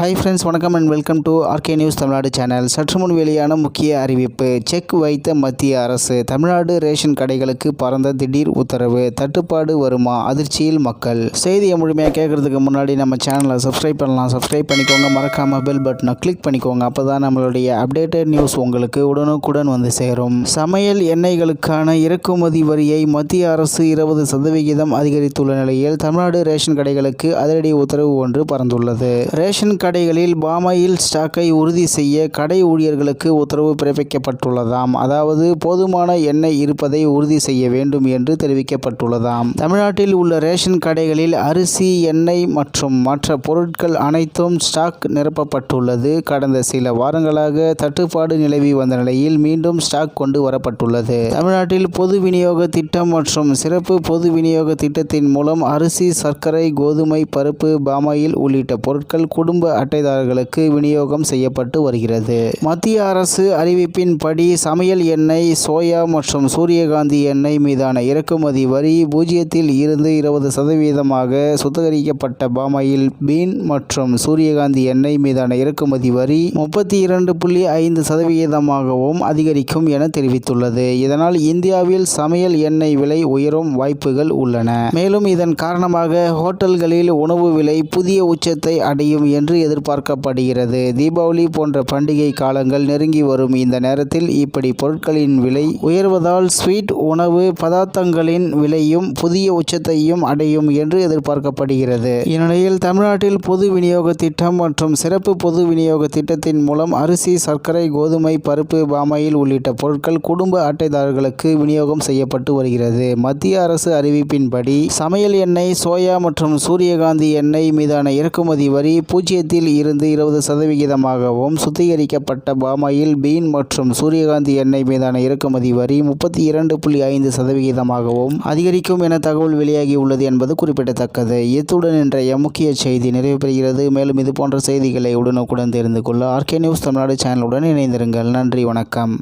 Hi friends வணக்கம் and welcome to RK news Tamil Nadu channel சற்று முன் வெளியான முக்கிய அறிவிப்பு. செக் வைத்த மத்திய அரசு தமிழ்நாடு ரேஷன் கடைகளுக்கு பறந்த திடீர் உத்தரவு. தட்டுப்பாடு வருமா? அதிர்ச்சியில் மக்கள். செய்தியை முழுமையாக கேட்கறதுக்கு முன்னாடி நம்ம சேனலை சப்ஸ்கிரைப் பண்ணலாம். சப்ஸ்கிரைப் பண்ணிக்கோங்க. மறக்காம பெல் பட்டனை கிளிக் பண்ணிக்கோங்க. அப்போ தான் நம்மளுடைய அப்டேட்டட் நியூஸ் உங்களுக்கு உடனுக்குடன் வந்து சேரும். சமையல் எண்ணெய்களுக்கான இறக்குமதி வரியை மத்திய அரசு இருபது சதவிகிதம் அதிகரித்துள்ள நிலையில் தமிழ்நாடு ரேஷன் கடைகளுக்கு அதிரடி உத்தரவு ஒன்று பறந்துள்ளது. ரேஷன் கடைகளில் பாமாயில் ஸ்டாக்கை உறுதி செய்ய கடை ஊழியர்களுக்கு உத்தரவு பிறப்பிக்கப்பட்டுள்ளதாம். அதாவது போதுமான எண்ணெய் இருப்பதை உறுதி செய்ய வேண்டும் என்று தெரிவிக்கப்பட்டுள்ளதாம். தமிழ்நாட்டில் உள்ள ரேஷன் கடைகளில் அரிசி எண்ணெய் மற்றும் மற்ற பொருட்கள் அனைத்தும் ஸ்டாக் நிரப்பப்பட்டுள்ளது. கடந்த சில வாரங்களாக தட்டுப்பாடு நிலவி வந்த நிலையில் மீண்டும் ஸ்டாக் கொண்டு வரப்பட்டுள்ளது. தமிழ்நாட்டில் பொது விநியோக திட்டம் மற்றும் சிறப்பு பொது விநியோக திட்டத்தின் மூலம் அரிசி சர்க்கரை கோதுமை பருப்பு பாமாயில் உள்ளிட்ட பொருட்கள் குடும்ப அட்டைதாரர்களுக்கு விநியோகம் செய்யப்பட்டு வருகிறது. மத்திய அரசு அறிவிப்பின்படி சமையல் எண்ணெய் சோயா மற்றும் சூரியகாந்தி எண்ணெய் மீதான இறக்குமதி வரி பூஜ்ஜியத்தில் இருந்து இருபது சதவீதமாக சுத்திகரிக்கப்பட்ட பாமாயில் பீன் மற்றும் சூரியகாந்தி எண்ணெய் மீதான இறக்குமதி வரி முப்பத்தி இரண்டு புள்ளி ஐந்து சதவீதமாகவும் அதிகரிக்கும் என தெரிவித்துள்ளது. இதனால் இந்தியாவில் சமையல் எண்ணெய் விலை உயரும் வாய்ப்புகள் உள்ளன. மேலும் இதன் காரணமாக ஹோட்டல்களில் உணவு விலை புதிய உச்சத்தை அடையும் என்று எதிர்பார்க்கப்படுகிறது. தீபாவளி போன்ற பண்டிகை காலங்கள் நெருங்கி வரும் இந்த நேரத்தில் இப்படி பொருட்களின் விலை உயர்வதால் ஸ்வீட் உணவு பதார்த்தங்களின் விலையும் புதிய உச்சத்தையும் அடையும் என்று எதிர்பார்க்கப்படுகிறது. இந்நிலையில் தமிழ்நாட்டில் பொது விநியோக திட்டம் மற்றும் சிறப்பு பொது விநியோக திட்டத்தின் மூலம் அரிசி சர்க்கரை கோதுமை பருப்பு பாமாயில் உள்ளிட்ட பொருட்கள் குடும்ப அட்டைதாரர்களுக்கு விநியோகம் செய்யப்பட்டு வருகிறது. மத்திய அரசு அறிவிப்பின்படி சமையல் எண்ணெய் சோயா மற்றும் சூரியகாந்தி எண்ணெய் மீதான இறக்குமதி வரி பூஜ்ஜியத்தில் இருந்து இருபது சதவிகிதமாகவும் சுத்திகரிக்கப்பட்ட பாமாயில் பீன் மற்றும் சூரியகாந்தி எண்ணெய் மீதான இறக்குமதி வரி முப்பத்தி இரண்டு புள்ளி ஐந்து சதவிகிதமாகவும் அதிகரிக்கும் என தகவல் வெளியாகி உள்ளது என்பது குறிப்பிடத்தக்கது. இத்துடன் இன்றைய முக்கிய செய்தி நிறைவு பெறுகிறது. மேலும் இது போன்ற செய்திகளை உடனுக்குடன் தெரிந்து கொள்ள ஆர்கே நியூஸ் தமிழ்நாடு சேனலுடன் இணைந்திருங்கள். நன்றி வணக்கம்.